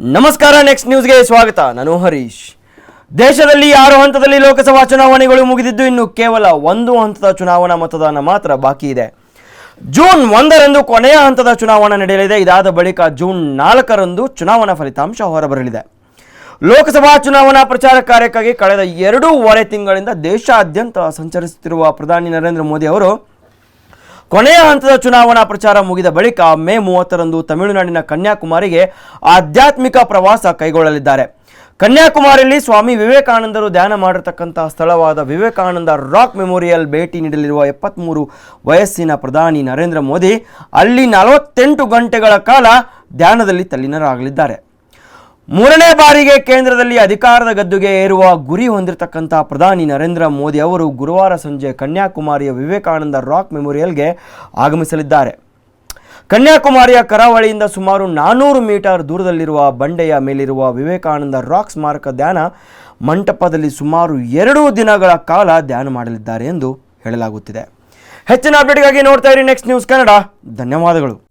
ನಮಸ್ಕಾರ ನೆಕ್ಸ್ಟ್ ನ್ಯೂಸ್ಗೆ ಸ್ವಾಗತ. ನಾನು ಹರೀಶ್. ದೇಶದಲ್ಲಿ ಆರು ಹಂತದಲ್ಲಿ ಲೋಕಸಭಾ ಚುನಾವಣೆಗಳು ಮುಗಿದಿದ್ದು ಇನ್ನು ಕೇವಲ ಒಂದು ಹಂತದ ಚುನಾವಣಾ ಮತದಾನ ಮಾತ್ರ ಬಾಕಿ ಇದೆ. ಜೂನ್ ಒಂದರಂದು ಕೊನೆಯ ಹಂತದ ಚುನಾವಣೆ ನಡೆಯಲಿದೆ. ಇದಾದ ಬಳಿಕ ಜೂನ್ ನಾಲ್ಕರಂದು ಚುನಾವಣಾ ಫಲಿತಾಂಶ ಹೊರಬರಲಿದೆ. ಲೋಕಸಭಾ ಚುನಾವಣಾ ಪ್ರಚಾರ ಕಾರ್ಯಕ್ಕಾಗಿ ಕಳೆದ ಎರಡೂವರೆ ತಿಂಗಳಿಂದ ದೇಶಾದ್ಯಂತ ಸಂಚರಿಸುತ್ತಿರುವ ಪ್ರಧಾನಿ ನರೇಂದ್ರ ಮೋದಿ ಅವರು ಕೊನೆಯ ಹಂತದ ಚುನಾವಣಾ ಪ್ರಚಾರ ಮುಗಿದ ಬಳಿಕ ಮೇ ಮೂವತ್ತರಂದು ತಮಿಳುನಾಡಿನ ಕನ್ಯಾಕುಮಾರಿಗೆ ಆಧ್ಯಾತ್ಮಿಕ ಪ್ರವಾಸ ಕೈಗೊಳ್ಳಲಿದ್ದಾರೆ. ಕನ್ಯಾಕುಮಾರಿಯಲ್ಲಿ ಸ್ವಾಮಿ ವಿವೇಕಾನಂದರು ಧ್ಯಾನ ಮಾಡಿರ್ತಕ್ಕಂಥ ಸ್ಥಳವಾದ ವಿವೇಕಾನಂದ ರಾಕ್ ಮೆಮೋರಿಯಲ್ ಭೇಟಿ ನೀಡಲಿರುವ ಎಪ್ಪತ್ತ್ಮೂರು ವಯಸ್ಸಿನ ಪ್ರಧಾನಿ ನರೇಂದ್ರ ಮೋದಿ ಅಲ್ಲಿ ನಲವತ್ತೆಂಟು ಗಂಟೆಗಳ ಕಾಲ ಧ್ಯಾನದಲ್ಲಿ ತಲ್ಲೀನರಾಗಲಿದ್ದಾರೆ. ಮೂರನೇ ಬಾರಿಗೆ ಕೇಂದ್ರದಲ್ಲಿ ಅಧಿಕಾರದ ಗದ್ದುಗೆ ಏರುವ ಗುರಿ ಹೊಂದಿರತಕ್ಕಂಥ ಪ್ರಧಾನಿ ನರೇಂದ್ರ ಮೋದಿ ಅವರು ಗುರುವಾರ ಸಂಜೆ ಕನ್ಯಾಕುಮಾರಿಯ ವಿವೇಕಾನಂದ ರಾಕ್ ಮೆಮೋರಿಯಲ್ಗೆ ಆಗಮಿಸಲಿದ್ದಾರೆ. ಕನ್ಯಾಕುಮಾರಿಯ ಕರಾವಳಿಯಿಂದ ಸುಮಾರು ನಾನ್ನೂರು ಮೀಟರ್ ದೂರದಲ್ಲಿರುವ ಬಂಡೆಯ ಮೇಲಿರುವ ವಿವೇಕಾನಂದ ರಾಕ್ ಸ್ಮಾರಕ ಧ್ಯಾನ ಮಂಟಪದಲ್ಲಿ ಸುಮಾರು ಎರಡು ದಿನಗಳ ಕಾಲ ಧ್ಯಾನ ಮಾಡಲಿದ್ದಾರೆ ಎಂದು ಹೇಳಲಾಗುತ್ತಿದೆ. ಹೆಚ್ಚಿನ ಅಪ್ಡೇಟ್ಗಾಗಿ ನೋಡ್ತಾ ಇರಿ ನೆಕ್ಸ್ಟ್ ನ್ಯೂಸ್ ಕನ್ನಡ. ಧನ್ಯವಾದಗಳು.